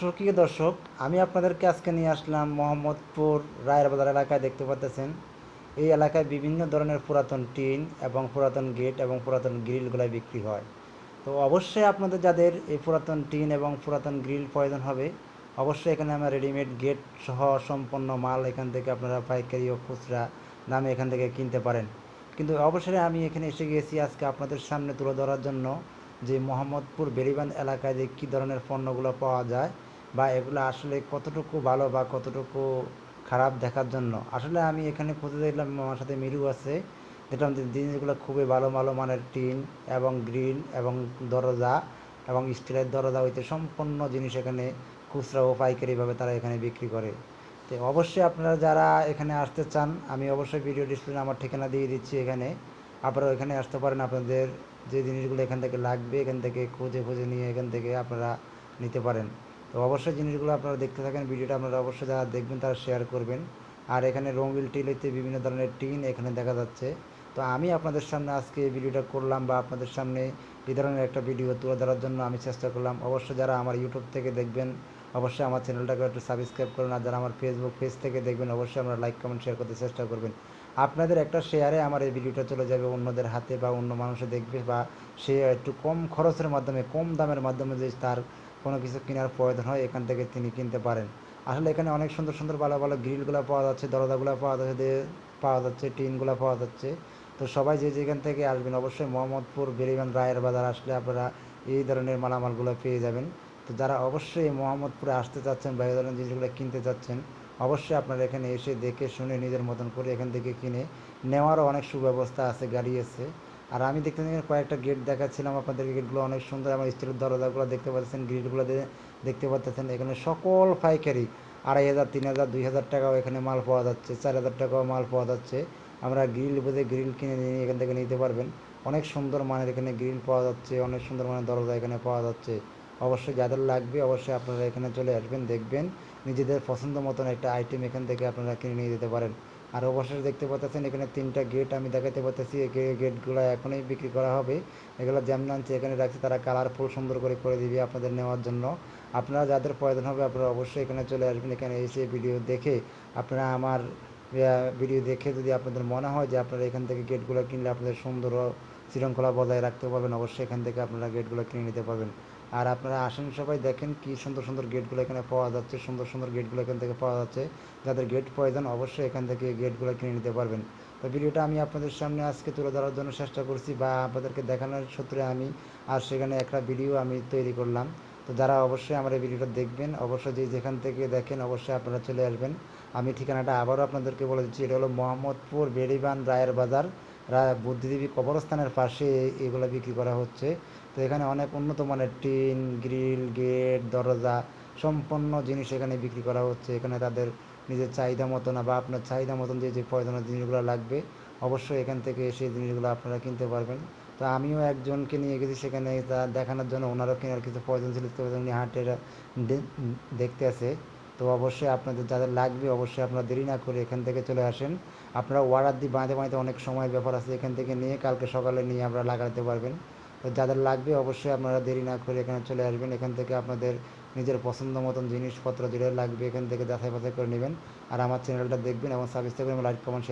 সুখী দর্শক, আমি আপনাদেরকে আজকে নিয়ে আসলাম মোহাম্মদপুর রায়ের বাজার এলাকায় দেখতে পাচ্ছেন এই এলাকায় বিভিন্ন ধরনের পুরাতন টিন এবং পুরাতন গেট এবং পুরাতন গ্রিলগুলো বিক্রি হয়। তো অবশ্যই আপনাদের যাদের এই পুরাতন টিন এবং পুরাতন গ্রিল প্রয়োজন হবে, অবশ্যই এখানে আমরা রেডিমেড গেট সহ সম্পন্ন মাল এখান থেকে আপনারা পাইকারি ও খুচরা দামে এখান থেকে কিনতে পারেন। কিন্তু অবশ্যই আমি এখানে এসে গিয়েছি আজকে আপনাদের সামনে তুলে ধরার জন্য যে মোহাম্মদপুর বেরিবান্ধ এলাকায় যে কী ধরনের পণ্যগুলো পাওয়া যায় বা এগুলো আসলে কতটুকু ভালো বা কতটুকু খারাপ দেখার জন্য। আসলে আমি এখানে খুঁজে দেখলাম আমার সাথে মিরু আছে। দেখলাম যে জিনিসগুলো খুবই ভালো ভালো মানের টিন এবং গ্রিল এবং দরজা এবং স্টিলের দরজা হইতে সম্পূর্ণ জিনিস এখানে খুচরা ও পাইকারিভাবে তারা এখানে বিক্রি করে। তো অবশ্যই আপনারা যারা এখানে আসতে চান, আমি অবশ্যই ভিডিও ডিসপ্লে আমার ঠিকানা দিয়ে দিচ্ছি এখানে। আপনারা এখানে আসতে পারেন, আপনাদের যে জিনিসগুলো এখান থেকে লাগবে এখান থেকে খুঁজে খুঁজে নিয়ে এখান থেকে আপনারা নিতে পারেন। তো অবশ্যই জিনিসগুলো আপনারা দেখতে থাকেন, ভিডিওটা আপনারা অবশ্যই যারা দেখবেন তারা শেয়ার করবেন। আর এখানে রঙিল টিলিতে বিভিন্ন ধরনের টিন এখানে দেখা যাচ্ছে। তো আমি আপনাদের সামনে আজকে ভিডিওটা করলাম বা আপনাদের সামনে এই ধরনের একটা ভিডিও তুলে ধরার জন্য আমি চেষ্টা করলাম। অবশ্যই যারা আমার ইউটিউব থেকে দেখবেন, অবশ্যই আমার চ্যানেলটাকে একটু সাবস্ক্রাইব করুন। আর যারা আমার ফেসবুক পেজ থেকে দেখবেন, অবশ্যই আমরা লাইক কমেন্ট শেয়ার করতে চেষ্টা করবেন। আপনাদের একটা শেয়ারে আমার এই ভিডিওটা চলে যাবে অন্যদের হাতে বা অন্য মানুষে দেখবে বা সে একটু কম খরচের মাধ্যমে, কম দামের মাধ্যমে যে তার কোনো কিছু কেনার প্রয়োজন হয়, এখান থেকে তিনি কিনতে পারেন। আসলে এখানে অনেক সুন্দর সুন্দর ভালো ভালো গ্রিলগুলো পাওয়া যাচ্ছে, দরজাগুলো পাওয়া যাচ্ছে পাওয়া যাচ্ছে, টিনগুলো পাওয়া যাচ্ছে। তো সবাই যে যেখান থেকে আসবেন, অবশ্যই মোহাম্মদপুর বেরিবান রায়ের বাজার আসলে আপনারা এই ধরনের মালামালগুলো পেয়ে যাবেন। তো যারা অবশ্যই মোহাম্মদপুরে আসতে চাচ্ছেন বা এই ধরনের জিনিসগুলো কিনতে চাচ্ছেন, অবশ্যই আপনারা এখানে এসে দেখে শুনে নিজের মতন করে এখান থেকে কিনে নেওয়ারও অনেক সুব্যবস্থা আছে, গাড়ি আছে। আর আমি দেখতে কয়েকটা গেট দেখাচ্ছিলাম আপনাদের গেটগুলো অনেক সুন্দর, আমার স্টিলের দরজাগুলো দেখতে পাচ্ছেন গ্রিলগুলো দেখতে পাচ্ছেন, এখানে সকল পাইকারি, আড়াই হাজার, তিন হাজার, দুই হাজার টাকাও এখানে মাল পাওয়া যাচ্ছে, চার হাজার টাকাও মাল পাওয়া যাচ্ছে। আমরা গ্রিল বোধে গ্রিল কিনে নিয়ে এখান থেকে নিতে পারবেন। অনেক সুন্দর মানের এখানে গ্রিল পাওয়া যাচ্ছে, অনেক সুন্দর মানের দরজা এখানে পাওয়া যাচ্ছে। অবশ্যই যাদের লাগবে, অবশ্যই আপনারা এখানে চলে আসবেন, দেখবেন, নিজেদের পছন্দ মতন একটা আইটেম এখান থেকে আপনারা কিনে নিয়ে যেতে পারেন। আর অবশেষে দেখতে পাচ্ছেন, এখানে তিনটা গেট আমি দেখাতে পাচ্ছি। এই গেটগুলো এখনই বিক্রি করা হবে। এগুলো যেমন আনছে, এখানে রাখছে, তারা কালারফুল সুন্দর করে করে দিবে আপনাদের নেওয়ার জন্য। আপনারা যাদের প্রয়োজন হবে, আপনারা অবশ্যই এখানে চলে আসবেন, এখানে এসে ভিডিও দেখে। আপনারা আমার ভিডিও দেখে যদি আপনাদের মনে হয় যে আপনারা এখান থেকে গেটগুলো কিনলে আপনাদের সুন্দর শৃঙ্খলা বজায় রাখতে পারবেন, অবশ্যই এখান থেকে আপনারা গেটগুলো কিনে নিতে পারবেন। আর আপনারা আসেন সবাই দেখেন কি সুন্দর সুন্দর গেটগুলো এখানে পাওয়া যাচ্ছে, সুন্দর সুন্দর গেটগুলো এখান থেকে পাওয়া যাচ্ছে। যাদের গেট প্রয়োজন অবশ্যই এখান থেকে গেটগুলো কিনে নিতে পারবেন। তো ভিডিওটা আমি আপনাদের সামনে আজকে তুলে ধরার জন্য চেষ্টা করছি বা আপনাদেরকে দেখানোর সূত্রে আমি আর সেখানে একটা ভিডিও আমি তৈরি করলাম। তো যারা অবশ্যই আমার এই ভিডিওটা দেখবেন, অবশ্যই যে যেখান থেকে দেখেন অবশ্যই আপনারা চলে আসবেন। আমি ঠিকানাটা আবারও আপনাদেরকে বলে দিচ্ছি, এটা হলো মোহাম্মদপুর বেড়িবান রায়ের বাজার। বুদ্ধিদেবী কবরস্থানের পাশে এগুলো বিক্রি করা হচ্ছে। তো এখানে অনেক উন্নত মানের টিন, গ্রিল, গেট, দরজা সম্পন্ন জিনিস এখানে বিক্রি করা হচ্ছে। এখানে তাদের নিজের চাহিদা মতন বা আপনার চাহিদা মতন যে যে প্রয়োজনীয় জিনিসগুলো লাগবে, অবশ্যই এখান থেকে সেই জিনিসগুলো আপনারা কিনতে পারবেন। তো আমিও একজনকে নিয়ে গেছি সেখানে তা দেখানোর জন্য। ওনারও কেনার কিছু প্রয়োজন ছিল, তো উনি হাটের দেখতে আসে তো অবশ্যই আপনাদের যাদের লাগবে, অবশ্যই আপনারা দেরি না করে এখান থেকে চলে আসেন। আপনারা দিয়ে বাঁধে বাঁধে অনেক সময়ের ব্যাপার আছে, এখান থেকে নিয়ে কালকে সকালে নিয়ে আপনারা লাগাতে পারবেন। তো যাদের লাগবে, অবশ্যই আপনারা দেরি না করে এখানে চলে আসবেন। এখান থেকে আপনাদের নিজের পছন্দ মতন জিনিসপত্র যেটা লাগবে, এখান থেকে যাচাই বাছাই করে নেবেন। আর আমার চ্যানেলটা দেখবেন এবং সাবস্ক্রাইব করে লাইক কমেন্ট